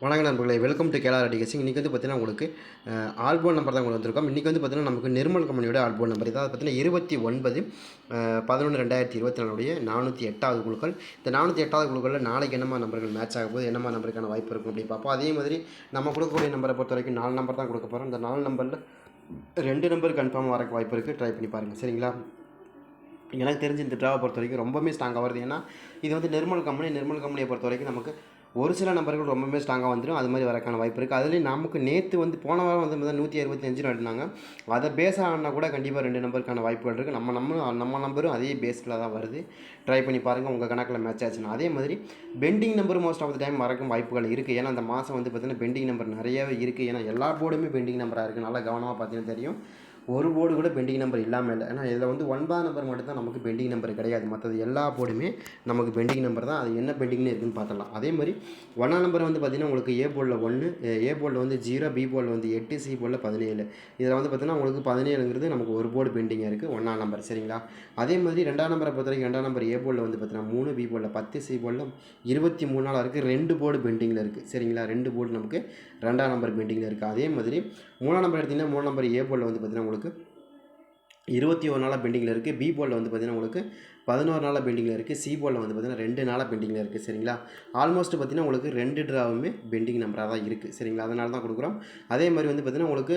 வணக்கம் நண்பர்களே welcome to கேலார் அடிகேசிங் இன்றைக்கி வந்து பார்த்தீங்கன்னா உங்களுக்கு ஆல்போன் நம்பர் தான் கொண்டு வந்திருக்கோம். இன்றைக்கி வந்து பார்த்தீங்கன்னா நமக்கு நிர்மல் கம்பெனியோட ஆல்போன் நம்பர் இதாவது பார்த்தீங்கன்னா இருபத்தி ஒன்பது பதினொன்று ரெண்டாயிரத்தி இருபத்தி நாலுடைய நானூற்றி எட்டாவது குழுக்கள். இந்த நானூற்றி எட்டாவது குழுக்களில் நாளைக்கு என்னமா நம்பர்கள் மேட்ச் ஆக போது என்னமா நம்பருக்கான வாய்ப்பு இருக்கும் அப்படி பார்ப்போம். அதே மாதிரி நம்ம கொடுக்கக்கூடிய நம்பரை பொறுத்த வரைக்கும் நாலு நம்பர் தான் கொடுக்க போகிறோம் இந்த நாலு நம்பரில் ரெண்டு நம்பர் கன்ஃபார்ம் வரக்கு வாய்ப்பு இருக்குது ட்ரை பண்ணி பாருங்கள் சரிங்களா? எனக்கு தெரிஞ்சு இந்த ட்ராவை பொறுத்த வரைக்கும் ரொம்பவுமே ஸ்ட்ராங்காக வருது. ஏன்னா இது வந்து நிர்மல் கம்பெனி நிர்மல் கம்பெனியை பொறுத்த வரைக்கும் நமக்கு ஒரு சில நம்பர்கள் ரொம்பவே ஸ்ட்ராங்காக வந்துடும் அது மாதிரி வரக்கான வாய்ப்பு இருக்குது அதுலேயும் நமக்கு நேற்று வந்து போன வாரம் வந்து பார்த்தா நூற்றி அறுபத்தி அஞ்சு நடினாங்க அதை பேஸ் ஆனால் கூட கண்டிப்பாக ரெண்டு நம்பருக்கான வாய்ப்புகள் இருக்குது நம்ம நம்ம நம்ம நம்பரும் அதே பேஸில் தான் வருது. ட்ரை பண்ணி பாருங்கள் உங்கள் கணக்கில் மேட்ச் ஆச்சுன்னா. அதே மாதிரி pending number most of the time வரக்கும் வாய்ப்புகள் இருக்குது ஏன்னா அந்த மாதம் வந்து பார்த்திங்கன்னா பெண்டிங் நம்பர் நிறையவே இருக்குது ஏன்னா எல்லா போர்டுமே பெண்டிங் நம்பராக இருக்குது நல்லா கவனமாக பார்த்தீங்கன்னா தெரியும். ஒரு போர்டு கூட பெண்டிங் நம்பர் இல்லாமல் இல்லை. ஏன்னா இதில் வந்து ஒன்பதாம் நம்பர் மட்டும் தான் நமக்கு பெண்டிங் நம்பர் கிடையாது. மற்றது எல்லா போர்டுமே நமக்கு பெண்டிங் நம்பர் தான். அது என்ன பெண்டிங்னு இருக்குன்னு பார்த்துலாம் அதே மாதிரி ஒன்றாம் நம்பர் வந்து பார்த்திங்கன்னா உங்களுக்கு ஏ போர்டில் ஒன்று ஏ போர்டில் வந்து ஜீரோ பி போர்டில் வந்து எட்டு சி போர்டில் பதினேழு. இதில் வந்து பார்த்திங்கன்னா உங்களுக்கு பதினேழுங்கிறது நமக்கு ஒரு போர்டு பெண்டிங்காக இருக்குது ஒன்றாம் நம்பர் சரிங்களா? அதே மாதிரி ரெண்டாம் நம்பரை பொறுத்த வரைக்கும் ரெண்டாம் நம்பர் ஏ போர்டில் வந்து பார்த்தீங்கன்னா மூணு பி போர்டில் பத்து சி போர்டில் இருபத்தி மூணு நாளாக இருக்குது ரெண்டு போர்டு பெண்டிங்கில் இருக்குது சரிங்களா? ரெண்டு போர்டு நமக்கு ரெண்டாம் நம்பர் பெண்டிங்கில் இருக்குது அதே மாதிரி மூணாம் நம்பர் எடுத்திங்கன்னா மூணு நம்பர் ஏ போர்டில் வந்து பார்த்திங்கன்னா உங்களுக்கு இருபத்தி ஒரு நாளாக பெண்டிங்கில் இருக்குது பி போர்டில் வந்து பார்த்திங்கன்னா உங்களுக்கு பதினோரு நாளாக பெண்டிங்கில் இருக்குது சி போர்டில் வந்து பார்த்திங்கன்னா ரெண்டு நாளாக பெண்டிங்கில் இருக்குது சரிங்களா? ஆல்மோஸ்ட் பார்த்திங்கன்னா உங்களுக்கு ரெண்டு ட்ராவுமே பெண்டிங் நம்பராக தான் இருக்குது சரிங்களா? அதனால தான் கொடுக்குறோம். அதே மாதிரி வந்து பார்த்திங்கன்னா உங்களுக்கு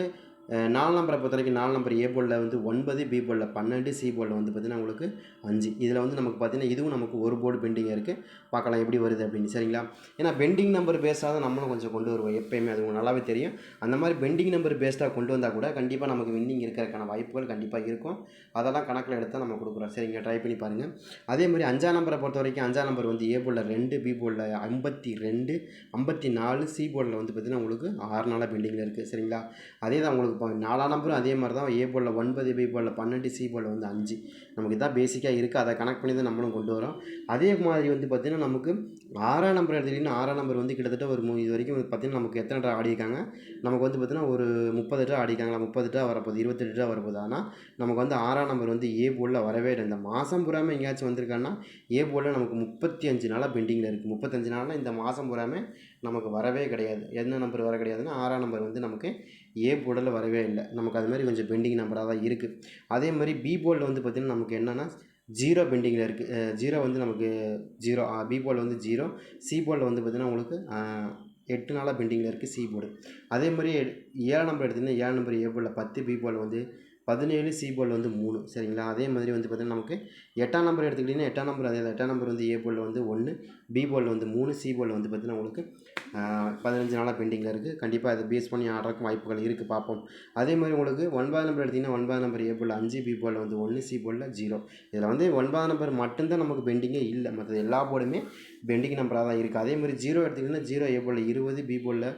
நாலு நம்பரை பொறுத்த வரைக்கும் நாலு நம்பர் ஏ போலில் வந்து ஒன்பது பி போலில் பன்னெண்டு சி போர்டில் வந்து பார்த்திங்கன்னா உங்களுக்கு அஞ்சு. இதில் வந்து நமக்கு பார்த்திங்கன்னா இதுவும் நமக்கு ஒரு போர்டு பெண்டிங் இருக்குது பார்க்கலாம் எப்படி வருது அப்படின்னு. சரிங்களா? ஏன்னா பெண்டிங் நம்பர் பேஸாக தான் நம்மளும் கொஞ்சம் கொண்டு வருவோம் எப்பயுமே. அது உங்களுக்கு நல்லாவே தெரியும். அந்த மாதிரி பெண்டிங் நம்பர் பேஸ்டாக கொண்டு வந்தால் கூட கண்டிப்பாக நமக்கு வின்னிங் இருக்கிறதுக்கான வாய்ப்புகள் கண்டிப்பாக இருக்கும். அதெல்லாம் கணக்கில் எடுத்து நம்ம கொடுக்குறோம். சரிங்க ட்ரை பண்ணி பாருங்கள் அதே மாதிரி அஞ்சாம் நம்பரை பொறுத்த வரைக்கும் அஞ்சாம் நம்பர் வந்து ஏ போலில் ரெண்டு பி போர்டில் ஐம்பத்தி ரெண்டு ஐம்பத்தி நாலு சி போர்டில் வந்து பார்த்திங்கன்னா உங்களுக்கு ஆறு நாளாக பெண்டிங்கில் இருக்குது சரிங்களா? அதே தான் உங்களுக்கு இப்போ நாலாம் நம்பரும் அதே மாதிரி தான் ஏ போர்டில் ஒன்பது பி போர்டில் பன்னெண்டு சி போல் வந்து அஞ்சு. நமக்கு இதான் பேசிக்காக இருக்குது அதை கனெக்ட் பண்ணி தான் நம்மளும் கொண்டு வரோம். அதே மாதிரி வந்து பார்த்திங்கன்னா நமக்கு ஆறாம் நம்பர் எடுத்துக்கிட்டிங்கன்னா ஆறாம் நம்பர் வந்து கிட்டத்தட்ட ஒரு மூ இது வரைக்கும் பார்த்திங்கன்னா நமக்கு எத்தனை ட்ரா ஆடிருக்காங்க? நமக்கு வந்து பார்த்திங்கன்னா ஒரு முப்பது ட்ரா ஆடிக்காங்களா முப்பது ட்ரா வரப்போகுது இருபத்தெட்டு ட்ரா வரப்போகுது. ஆனால் நமக்கு வந்து ஆறாம் நம்பர் வந்து ஏ போலில் வரவே இல்லை. இந்த மாதம் பூராமல் எங்கேயாச்சும் வந்திருக்காங்கன்னா ஏ போலில் நமக்கு முப்பத்தி அஞ்சு நாளாக பெண்டிங்கில் இருக்குது முப்பத்தஞ்சு நாளில் இந்த மாதம் பூராமல் நமக்கு வரவே கிடையாது. என்ன நம்பர் வர கிடையாதுன்னா ஆறாம் நம்பர் வந்து நமக்கு ஏ போர்டில் வரவே இல்லை. நமக்கு அது மாதிரி கொஞ்சம் பெண்டிங் நம்பராக தான் இருக்குது அதே மாதிரி பி போர்டில் வந்து பார்த்திங்கன்னா நமக்கு என்னென்னா ஜீரோ பெண்டிங்கில் இருக்குது ஜீரோ வந்து நமக்கு ஜீரோ பி போர்டில் வந்து ஜீரோ சி போர்டில் வந்து பார்த்திங்கன்னா உங்களுக்கு எட்டு நாளாக பெண்டிங்கில் இருக்குது சி போர்டு அதே மாதிரி ஏழு நம்பர் எடுத்திங்கன்னா ஏழு நம்பர் ஏ போர்டில் பத்து பி போர்டில் வந்து பதினேழு சி வந்து மூணு. சரிங்களா? அதே மாதிரி வந்து பார்த்திங்கன்னா நமக்கு எட்டாம் நம்பர் எடுத்துக்கிட்டிங்கன்னா எட்டாம் நம்பர் அதே எட்டாம் நம்பர் வந்து ஏ போல் வந்து ஒன்று பி போல் வந்து மூணு சி போல் வந்து பார்த்திங்கன்னா உங்களுக்கு பதினஞ்சு நாளாக பெண்டிங்கில் இருக்குது கண்டிப்பாக அதை பேஸ் பண்ணி ஆடுறதுக்கு வாய்ப்புகள் இருக்குது பார்ப்போம். அதே மாதிரி உங்களுக்கு ஒன்பதாம் நம்பர் எடுத்திங்கன்னா ஒன்பது நம்பர் ஏ போல் அஞ்சு பி போல் வந்து ஒன்று சி போர்டில் ஜீரோ இதில் வந்து ஒன்பதாம் நம்பர் மட்டும்தான் நமக்கு பெண்டிங்கே இல்லை. மற்றது எல்லா போர்டுமே பெண்டிங் நம்பராக தான் இருக்குது அதே மாதிரி ஜீரோ எடுத்திங்கன்னா ஜீரோ ஏ போர்டில் இருபது பி போலில்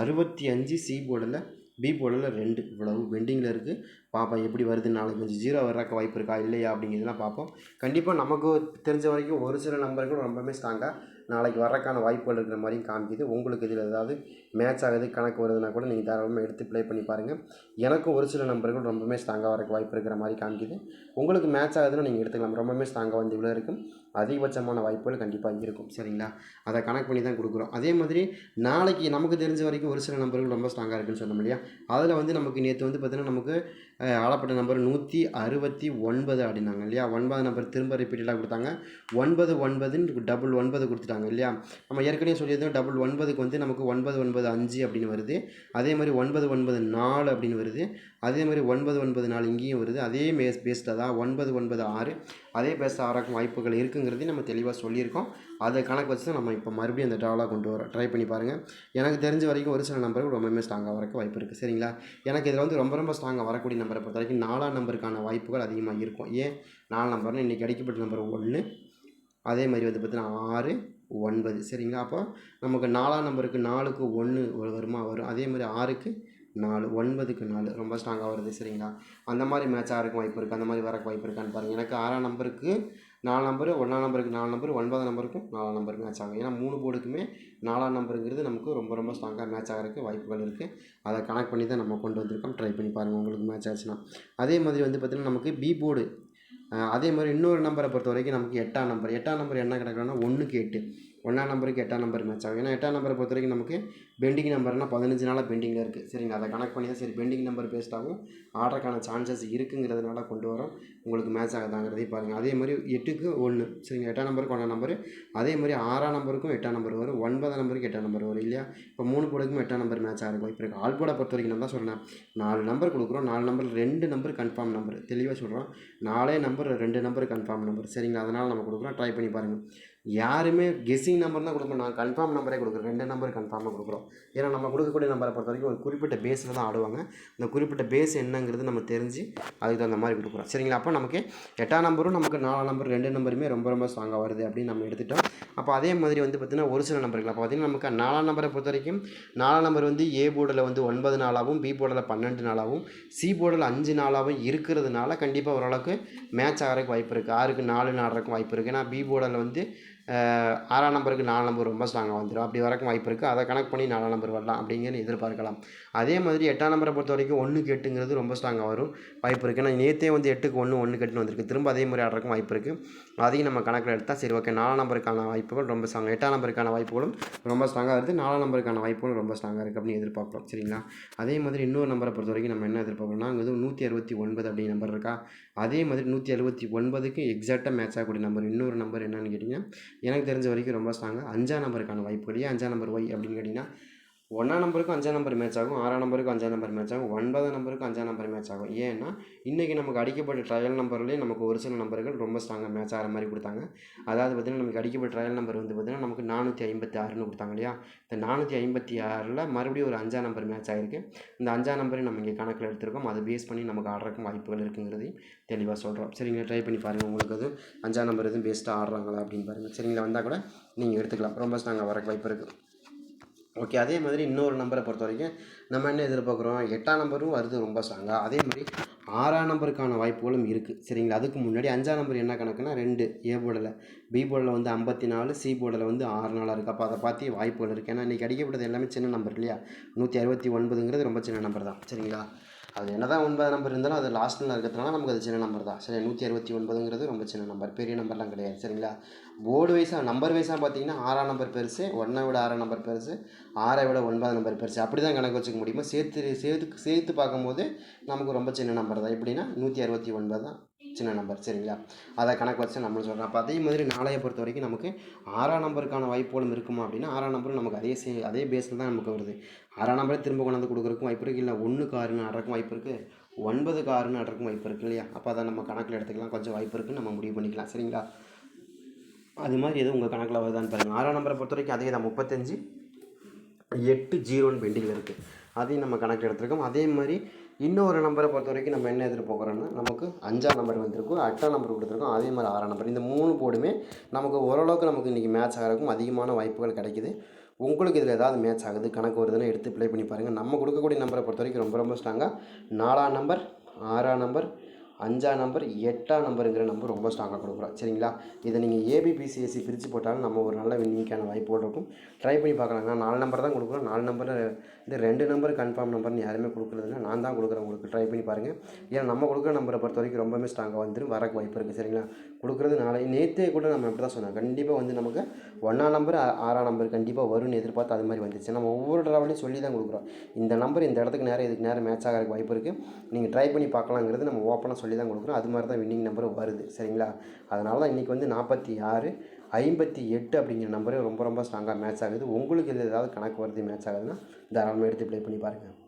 அறுபத்தி அஞ்சு சி போர்டில் பி போர்டில் ரெண்டு. இவ்வளவு பெண்டிங்கில் இருக்குது பார்ப்போம் எப்படி வருது? நாளைக்கு கொஞ்சம் ஜீரோ வர்றக்க வாய்ப்பு இருக்கா? இல்லையா? அப்படிங்கிறதுலாம் பார்ப்போம் கண்டிப்பாக நமக்கு தெரிஞ்ச வரைக்கும் ஒரு சில நம்பர்கள் ரொம்பவுமே ஸ்ட்ராங்காக நாளைக்கு வர்றக்கான வாய்ப்புகள் இருக்கிற மாதிரியும் காமிக்குது. உங்களுக்கு இதில் ஏதாவது மேட்ச் ஆகுது கணக்கு வருதுன்னா கூட நீங்கள் தாராளமாக எடுத்து ப்ளே பண்ணி பாருங்கள் எனக்கும் ஒரு சில நம்பர்கள் ரொம்பவுமே ஸ்ட்ராங்காக வரக்கு வாய்ப்பு இருக்கிற மாதிரி காமிக்குது. உங்களுக்கு மேட்ச் ஆகுதுன்னு நீங்கள் எடுத்துக்கலாம். ரொம்பவுமே ஸ்ட்ராங்காக வந்து இவ்வளோ இருக்கும். அதிகபட்சமான வாய்ப்புகள் கண்டிப்பாக இருக்கும். சரிங்களா? அதை கணக்கு பண்ணி தான் கொடுக்குறோம். அதே மாதிரி நாளைக்கு நமக்கு தெரிஞ்ச வரைக்கும் ஒரு சில நம்பர்கள் ரொம்ப ஸ்ட்ராங்காக இருக்குன்னு சொன்னோம் இல்லையா? அதில் வந்து நமக்கு நேற்று வந்து பார்த்திங்கன்னா நமக்கு ஆளப்பட்ட நம்பர் நூற்றி அறுபத்தி ஒன்பது அப்படின்னாங்க இல்லையா? ஒன்பது நம்பர் திரும்ப ரிப்பீட்டடாக கொடுத்தாங்க. ஒன்பது ஒன்பதுன்னு டபுள் ஒன்பது கொடுத்துட்டாங்க இல்லையா? நம்ம ஏற்கனவே சொல்லியிருந்தோம் டபுள் ஒன்பதுக்கு வந்து நமக்கு ஒன்பது ஒன்பது ஒன்பது அஞ்சு அப்படின்னு வருது. அதே மாதிரி ஒன்பது ஒன்பது நாலு அப்படின்னு வருது. அதே மாதிரி ஒன்பது ஒன்பது நாலு இங்கேயும் வருது. அதே பேஸ் பேஸ்டாக தான் ஒன்பது ஒன்பது ஆறு. அதே பேச ஆறாக்கும் வாய்ப்புகள் இருக்குங்கிறதையும் நம்ம தெளிவாக சொல்லியிருக்கோம். அதை கணக்கு வச்சு தான் நம்ம இப்போ மறுபடியும் அந்த ட்ராவலாக கொண்டு வரோம் ட்ரை பண்ணி பாருங்கள் எனக்கு தெரிஞ்ச வரைக்கும் ஒரு சில நம்பருக்கு ரொம்பவுமே ஸ்ட்ராங்காக வரக்கு வாய்ப்பு இருக்குது சரிங்களா? எனக்கு இதில் வந்து ரொம்ப ரொம்ப ஸ்ட்ராங்காக வரக்கூடிய நம்பரை பொறுத்த வரைக்கும் நாலாம் நம்பருக்கான வாய்ப்புகள் அதிகமாக இருக்கும். ஏன்? நாலு நம்பர்னு இன்றைக்கி அடிக்கப்பட்ட நம்பர் ஒன்று அதே மாதிரி வந்து பார்த்தீங்கன்னா ஆறு. ஒன்பது. சரிங்களா? அப்போ நமக்கு நாலாம் நம்பருக்கு நாலுக்கு ஒன்று வருமா? வரும். அதே மாதிரி ஆறுக்கு நாலு ஒன்பதுக்கு நாலு. ரொம்ப ஸ்ட்ராங்காக வருது. சரிங்களா? அந்த மாதிரி மேட்ச் ஆகிறக்கு வாய்ப்பு இருக்குது அந்த மாதிரி வரக்கு வாய்ப்பு இருக்கான்னு பாருங்கள் எனக்கு ஆறாம் நம்பருக்கு நாலு நம்பரு ஒன்றாம் நம்பருக்கு நாலு நம்பர் ஒன்பதாம் நம்பருக்கும் நாலாம் நம்பருக்கு மேட்ச் ஆகும். ஏன்னா மூணு போர்டுக்குமே நாலாம் நம்பருங்கிறது நமக்கு ரொம்ப ரொம்ப ஸ்ட்ராங்காக மேட்ச் ஆகிறதுக்கு வாய்ப்புகள் இருக்குது அதை கனெக்ட் பண்ணி தான் நம்ம கொண்டு வந்திருக்கோம். ட்ரை பண்ணி பாருங்கள் உங்களுக்கு மேட்ச் ஆச்சுன்னா. அதே மாதிரி வந்து பார்த்திங்கன்னா நமக்கு பி போர்டு அதே மாதிரி இன்னொரு நம்பரை பொறுத்த வரைக்கும் நமக்கு எட்டாம் நம்பர் எட்டாம் நம்பர் என்ன கிடக்குன்னா ஒன்றுக்கு எட்டு. ஒன்றாம் நம்பருக்கு எட்டாம் நம்பர் மேட்ச் ஆகும். ஏன்னா எட்டாம் நம்பரை பொறுத்த வரைக்கும் நமக்கு பெண்டிங் நம்பர்னா பதினஞ்சு நாளாக பெண்டிங்கில் இருக்குது சரிங்க அதை கனெக்ட் பண்ணி தான் சரி பெண்டிங் நம்பர் பேஸ்டாகவும் ஆர்டருக்கான சான்சஸ் இருக்குங்கிறதுனால கொண்டு வரோம். உங்களுக்கு மேட்ச் ஆகுதாங்கிறதையும் பாருங்கள் அதே மாதிரி எட்டுக்கு ஒன்று சரிங்க எட்டாம் நம்பருக்கு ஒன்றாம் நம்பர். அதே மாதிரி ஆறாம் நம்பருக்கும் எட்டாம் நம்பர் வரும். ஒன்பதாம் நம்பருக்கு எட்டாம் நம்பர் வரும். இல்லையா? இப்போ மூணு போர்டுக்கும் எட்டாம் நம்பர் மேட்ச் ஆகிருக்கும் இப்போ இருக்குது ஆல் போர்டை பொறுத்த வரைக்கும் நான் தான் சொல்கிறேன் நாலு நம்பர் கொடுக்குறோம். நாலு நம்பர் ரெண்டு நம்பர் கன்ஃபார்ம் நம்பர் தெளிவாக சொல்கிறோம் நாலே நம்பர் ரெண்டு நம்பர் கன்ஃபார்ம் நம்பர் சரிங்களா? அதனால் நம்ம கொடுக்குறோம். ட்ரை பண்ணி பாருங்கள் யாருமே கெஸ்ஸிங் நம்பர் தான் கொடுப்போம் நான் கன்ஃபார்ம் நம்பரே கொடுக்குறேன். ரெண்டு நம்பர் கன்ஃபார்மாக கொடுக்குறோம். ஏன்னா நம்ம கொடுக்கக்கூடிய நம்பரை பொறுத்த வரைக்கும் ஒரு குறிப்பிட்ட பேஸில் தான் ஆடுவாங்க. அந்த குறிப்பிட்ட பேஸ் என்னங்கிறது நம்ம தெரிஞ்சு அதுக்கு தகுந்த மாதிரி கொடுக்குறோம் சரிங்களா? அப்போ நமக்கு எட்டாம் நம்பரும் நமக்கு நாலாம் நம்பர் ரெண்டு நம்பருமே ரொம்ப ரொம்ப ஸ்ட்ராங்காக வருது அப்படின்னு நம்ம எடுத்துட்டோம். அப்போ அதே மாதிரி வந்து பார்த்திங்கன்னா ஒரு சில நம்பர்கள் அப்போ பார்த்திங்கன்னா நமக்கு நாலாம் நம்பரை பொறுத்த வரைக்கும் நாலாம் நம்பர் வந்து ஏ போர்டில் வந்து ஒன்பது நாளாகவும் பி போர்டில் பன்னெண்டு நாளாகவும் சி போர்டில் அஞ்சு நாளாகவும் இருக்கிறதுனால கண்டிப்பாக ஓரளவுக்கு மேட்ச் ஆகிறதுக்கு வாய்ப்பு இருக்குது ஆறுக்கு நாலு நாடுறதுக்கு வாய்ப்பு இருக்குது ஏன்னா பி போர்டில் வந்து ஆறாம் நம்பருக்கு நாலு நம்பர் ரொம்ப ஸ்ட்ராங்காக வந்துடும் அப்படி வரக்கும் வாய்ப்பு இருக்குது அதை கனெக்ட் பண்ணி நாலாம் நம்பர் வரலாம் அப்படிங்கிறது எதிர்பார்க்கலாம். அதே மாதிரி எட்டாம் நம்பரை பொறுத்த வரைக்கும் ஒன்றுக்கு எட்டுங்கிறது ரொம்ப ஸ்ட்ராங்காக வரும். வாய்ப்பு இருக்குது ஏன்னா நேற்றே வந்து எட்டுக்கு ஒன்று ஒன்று கெட்டுன்னு வந்திருக்கு. திரும்ப அதே மாதிரி ஆடுறக்கும் வாய்ப்பு இருக்குது அதையும் நம்ம கணக்கில் எடுத்தால் சரி ஓகே நாலாம் நம்பருக்கான வாய்ப்புகள் ரொம்ப ஸ்ட்ராங் எட்டாம் நம்பருக்கான வாய்ப்புகளும் ரொம்ப ஸ்ட்ராங்காக இருக்குது நாலாம் நம்பருக்கான வாய்ப்புகளும் ரொம்ப ஸ்ட்ராங்காக இருக்குது அப்படின்னு எதிர்பார்க்குறோம். சரிங்களா? அதே மாதிரி இன்னொரு நம்பரை பொறுத்த வரைக்கும் நம்ம என்ன எதிர்பார்க்குறோம்னா அங்கே வந்து நூற்றி அறுபத்தி ஒன்பது அப்படிங்கிற நம்பர் இருக்கா? அதே மாதிரி நூற்றி அறுபத்தி ஒன்பதுக்கு எக்ஸாக்டாக மேட்ச் ஆகக்கூடிய நம்பர் இன்னொரு நம்பர் என்னன்னு கேட்டிங்கன்னா எனக்கு தெரிஞ்ச வரைக்கும் ரொம்ப ஸ்ட்ராங்காக அஞ்சாம் நம்பருக்கான வாய்ப்பு இல்லையா அஞ்சாம் நம்பர் ஒய் அப்படின்னு கேட்டிங்கன்னா ஒன்றாம் நம்பருக்கும் அஞ்சாம் நம்பர் மேட்ச் ஆகும் ஆறாம் நம்பருக்கும் அஞ்சாம் நம்பர் மேட்ச் ஆகும் ஒன்பதாம் நம்பருக்கும் அஞ்சாம் நம்பர் மேட்ச் ஆகும். ஏன்னா இன்றைக்கி நமக்கு அடிக்கப்பட்ட ட்ரையல் நம்பர்லேயே நமக்கு ஒரு சில நம்பர்கள் ரொம்ப ஸ்ட்ராங்காக மேட்ச் ஆகிற மாதிரி கொடுத்தாங்க. அதாவது பார்த்திங்கன்னா நமக்கு அடிக்கப்பட்ட ட்ரையல் நம்பர் வந்து பார்த்திங்கன்னா நமக்கு நானூற்றி ஐம்பத்தி ஆறுன்னு கொடுத்தாங்க இல்லையா? இந்த நானூற்றி ஐம்பத்தி ஆறில் மறுபடியும் ஒரு அஞ்சாம் நம்பர் மேட்ச் ஆகிருக்கு இந்த அஞ்சாம் நம்பரையும் நம்ம இங்கே கணக்கில் எடுத்திருக்கோம். அதை பேஸ் பண்ணி நமக்கு ஆடுறக்கும் வாய்ப்புகள் இருக்குங்கிறதையும் தெளிவாக சொல்கிறோம் சரிங்களா? ட்ரை பண்ணி பாருங்கள் உங்களுக்கு அது அஞ்சாம் நம்பர் எதுவும் பெஸ்ட்டாக ஆடுறாங்களா அப்படின்னு பாருங்கள் சரிங்களா? வந்தால் கூட நீங்கள் எடுத்துக்கலாம். ரொம்ப ஸ்ட்ராங்காக வரக்கு வாய்ப்பு இருக்குது ஓகே அதே மாதிரி இன்னொரு நம்பரை பொறுத்த வரைக்கும் நம்ம என்ன எதிர்பார்க்குறோம்? எட்டாம் நம்பரும் வருது ரொம்ப ஸ்ட்ராங்காக அதே மாதிரி ஆறாம் நம்பருக்கான வாய்ப்புகளும் இருக்குது சரிங்களா? அதுக்கு முன்னாடி அஞ்சாம் நம்பர் என்ன கணக்குனா ரெண்டு ஏ போர்டில் பி போர்டில் வந்து ஐம்பத்தி நாலு சி போர்டில் வந்து ஆறு நாளாக இருக்குது அப்போ அதை பார்த்து வாய்ப்புகள் இருக்குது ஏன்னா இன்றைக்கி அடிக்கப்பட்டது எல்லாமே சின்ன நம்பர் இல்லையா? நூற்றி அறுபத்தி ஒன்பதுங்கிறது ரொம்ப சின்ன நம்பர் தான். சரிங்களா? அது என்ன தான் ஒன்பது நம்பர் இருந்தாலும் அது லாஸ்ட்டில் இருக்கிறதுனால நமக்கு அது சின்ன நம்பர் தான். சரி நூற்றி அறுபத்தி ஒன்பதுங்கிறது ரொம்ப சின்ன நம்பர் பெரிய நம்பர்லாம் கிடையாது. சரிங்களா? போர்டு வைஸாக நம்பர் வைஸாக பார்த்தீங்கன்னா ஆறாம் நம்பர் பெருசு ஒன்றை விட ஆறாம் நம்பர் பெருசு ஆறை விட ஒன்பதாம் நம்பர் பெருசு. அப்படி தான் கணக்கு வச்சுக்க முடியுமா? சேர்த்து சேர்த்து சேர்த்து பார்க்கும்போது நமக்கு ரொம்ப சின்ன நம்பர் தான். எப்படின்னா நூற்றி அறுபத்தி ஒன்பது தான். சின்ன நம்பர் சரிங்களா? அதை கணக்கு வச்சு நம்ம சொல்கிறோம் அப்போ அதே மாதிரி நாளையை பொறுத்த வரைக்கும் நமக்கு ஆறாம் நம்பருக்கான வாய்ப்புகளும் இருக்குமா அப்படின்னா ஆறாம் நம்பரும் நமக்கு அதே சே அதே பேஸில் தான் நமக்கு வருது. ஆறாம் நம்பரே திரும்ப கொண்டாந்து கொடுக்குறக்கும் வாய்ப்பு இருக்குது இல்லை ஒன்றுக்கு ஆறுன்னு ஆடுறக்கும் வாய்ப்பு இருக்குது ஒன்பதுக்கு ஆறுன்னு ஆடுறக்கும் வாய்ப்பு இருக்குது இல்லையா? அப்போ அதை நம்ம கணக்கில் எடுத்துக்கலாம். கொஞ்சம் வாய்ப்பு இருக்குன்னு நம்ம முடிவு பண்ணிக்கலாம் சரிங்களா? அது மாதிரி எதுவும் உங்கள் கணக்கில் வருதான்னு பாருங்கள் ஆறாம் நம்பரை பொறுத்த வரைக்கும் அதே தான். முப்பத்தஞ்சு எட்டு ஜீரோன்னு பெண்டிங்கில் இருக்குது அதையும் நம்ம கணக்கில் எடுத்துருக்கோம். அதே மாதிரி இன்னொரு நம்பரை பொறுத்த வரைக்கும் நம்ம என்ன எதிர்பார்க்குறோம்னா நமக்கு அஞ்சாம் நம்பர் வந்திருக்கும் எட்டாம் நம்பர் கொடுத்துருக்கோம். அதே மாதிரி ஆறாம் நம்பர் இந்த மூணு போர்டுமே நமக்கு ஓரளவுக்கு நமக்கு இன்றைக்கி மேட்ச் ஆகிறதுக்கும் அதிகமான வாய்ப்புகள் கிடைக்குது. உங்களுக்கு இதில் ஏதாவது மேட்ச் ஆகுது கணக்கு வருதுன்னு எடுத்து ப்ளே பண்ணி பாருங்கள் நம்ம கொடுக்கக்கூடிய நம்பரை பொறுத்த வரைக்கும் ரொம்ப ரொம்ப ஸ்ட்ராங்காக நாலாம் நம்பர் ஆறாம் நம்பர் அஞ்சாம் நம்பர் எட்டாம் நம்பருங்கிற நம்பர் ரொம்ப ஸ்ட்ராங்காக கொடுக்குறோம். சரிங்களா? இதை நீங்கள் ஏபிபிசிஎஸ்சி பிரித்து போட்டாலும் நம்ம ஒரு நல்ல வின்னிங்கான வாய்ப்புகள் இருக்கும். ட்ரை பண்ணி பார்க்கலாம் நான் நாலு நம்பர் தான் கொடுக்குறோம். நாலு நம்பர் இந்த ரெண்டு நம்பர் கன்ஃபார்ம் நம்பர்னு யாருமே கொடுக்குறதில்ல. நான் தான் கொடுக்குறேன் உங்களுக்கு. ட்ரை பண்ணி பாருங்கள் ஏன்னா நம்ம கொடுக்குற நம்பரை பொறுத்த வரைக்கும் ரொம்பவே ஸ்ட்ராங்காக வந்துடும் வரக்கு வாய்ப்பு இருக்குது சரிங்களா? கொடுக்குறது நாளை நேற்றே கூட நம்ம அப்படி தான் சொன்னோம். கண்டிப்பாக வந்து நமக்கு ஒன்றாம் நம்பர் ஆறாம் நம்பர் கண்டிப்பாக வரும்னு எதிர்பார்த்து அது மாதிரி வந்துச்சு நம்ம ஒவ்வொரு ட்ராவலையும் சொல்லி தான் கொடுக்குறோம். இந்த நம்பர் இந்த இடத்துக்கு நேரம் இதுக்கு நேரம் மேட்ச் ஆகிறதுக்கு வாய்ப்பு இருக்குது நீங்கள் ட்ரை பண்ணி பார்க்கலாங்கிறது நம்ம ஓப்பனாக சொல்லி தான் கொடுக்குறோம். அது மாதிரி தான் வின்னிங் நம்பரும் வருது. சரிங்களா? அதனால தான் இன்றைக்கி வந்து நாற்பத்தி ஆறு ஐம்பத்தி எட்டு அப்படிங்கிற நம்பரே ரொம்ப ரொம்ப ஸ்ட்ராங்காக மேட்ச் ஆகுது. உங்களுக்கு இதில் ஏதாவது கணக்கு வருது மேட்ச் ஆகுதுன்னா தாராளமாக எடுத்து ப்ளே பண்ணி பாருங்கள்